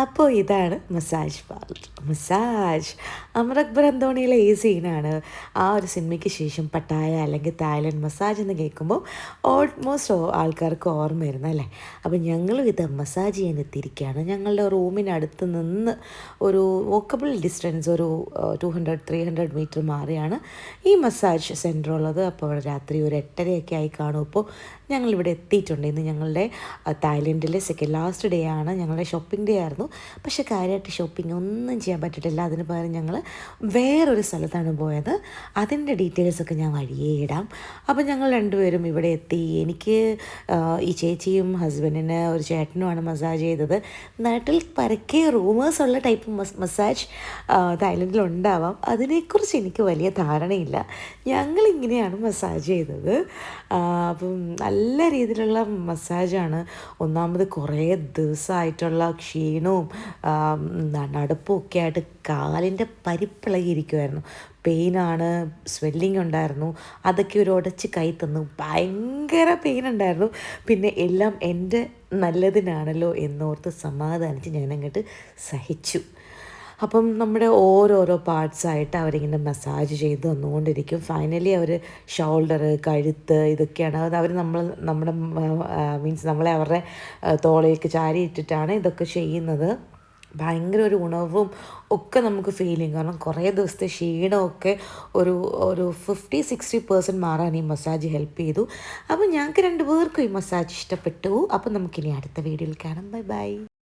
അപ്പോൾ ഇതാണ് massage parlour. Massage. Amar Akbar അന്തോണിയിലെ ഈ സീനാണ്. ആ ഒരു സിനിമയ്ക്ക് ശേഷം പട്ടായ അല്ലെങ്കിൽ തായ്ലൻഡ് മസാജ് എന്ന് കേൾക്കുമ്പോൾ ഓൾമോസ്റ്റ് ആൾക്കാർക്ക് ഓർമ്മ വരുന്നു അല്ലേ? അപ്പം ഞങ്ങളും ഇത് മസാജ് ചെയ്യാൻ എത്തിയിരിക്കുകയാണ്. ഞങ്ങളുടെ റൂമിനടുത്ത് നിന്ന് ഒരു വോക്കബിൾ ഡിസ്റ്റൻസ് ഒരു two hundred three hundred metre മാറിയാണ് ഈ മസാജ് സെന്റർ ഉള്ളത്. അപ്പോൾ രാത്രി ഒരു എട്ടരയൊക്കെ ആയി കാണും. ഇപ്പോൾ ഞങ്ങളിവിടെ എത്തിയിട്ടുണ്ട്. ഇന്ന് ഞങ്ങളുടെ തായ്ലൻഡിലെ സെക്കൻഡ് ലാസ്റ്റ് ഡേ ആണ്. ഞങ്ങളുടെ ഷോപ്പിംഗ് ഡേ ആയിരുന്നു. പക്ഷേ കാര്യമായിട്ട് ഷോപ്പിംഗ് ഒന്നും ചെയ്യാൻ പറ്റിയിട്ടില്ല. അതിന് പകരം ഞങ്ങൾ വേറൊരു സ്ഥലത്താണ് പോയത്. അതിന്റെ ഡീറ്റെയിൽസൊക്കെ ഞാൻ വഴിയേ ഇടാം. അപ്പോൾ ഞങ്ങൾ രണ്ടുപേരും ഇവിടെ എത്തി. എനിക്ക് ഈ ചേച്ചിയും ഹസ്ബൻഡിന് ഒരു ചേട്ടനുമാണ് മസാജ് ചെയ്തത്. നാട്ടിൽ പരക്കെ റൂമേഴ്സ് ഉള്ള ടൈപ്പ് മസാജ് തായ്ലൻഡിൽ ഉണ്ടാവാം. അതിനെക്കുറിച്ച് എനിക്ക് വലിയ ധാരണയില്ല. ഞങ്ങളിങ്ങനെയാണ് മസാജ് ചെയ്തത്. അപ്പം നല്ല രീതിയിലുള്ള മസാജാണ് ഒന്നാമത് കുറേ ദിവസമായിട്ടുള്ള ക്ഷീണവും നടപ്പും ഒക്കെ ആയിട്ട് കാലിന്റെ പരിപ്പിളകിയിരിക്കുമായിരുന്നു പെയിനാണ് സ്വെല്ലിംഗ് ഉണ്ടായിരുന്നു. അതൊക്കെ ഒരു ഉടച്ച് കൈ തന്നു. ഭയങ്കര പെയിൻ ഉണ്ടായിരുന്നു. പിന്നെ എല്ലാം എന്റെ നല്ലതിനാണല്ലോ എന്നോർത്ത് സമാധാനിച്ച് ഞാനങ്ങോട്ട് സഹിച്ചു. അപ്പം നമ്മുടെ ഓരോരോ പാർട്സായിട്ട് അവരിങ്ങനെ മസാജ് ചെയ്ത് വന്നുകൊണ്ടിരിക്കും. ഫൈനലി അവർ ഷോൾഡർ കഴുത്ത് ഇതൊക്കെയാണ്. അത് അവർ നമ്മൾ നമ്മുടെ മീൻസ് നമ്മളെ അവരുടെ തോളയിലേക്ക് ചാരി ഇട്ടിട്ടാണ് ഇതൊക്കെ ചെയ്യുന്നത്. ഭയങ്കര ഒരു ഉണവും ഒക്കെ നമുക്ക് ഫീൽ ചെയ്യും. കാരണം കുറേ ദിവസത്തെ ക്ഷീണമൊക്കെ ഒരു ഒരു ഫിഫ്റ്റി സിക്സ്റ്റി പെർസെന്റ് മാറാൻ ഈ മസാജ് ഹെൽപ്പ് ചെയ്തു. അപ്പോൾ ഞങ്ങൾക്ക് രണ്ട് പേർക്കും ഈ മസാജ് ഇഷ്ടപ്പെട്ടു. അപ്പോൾ നമുക്കിനി അടുത്ത വീഡിയോയിൽ കാണാം. Bye bye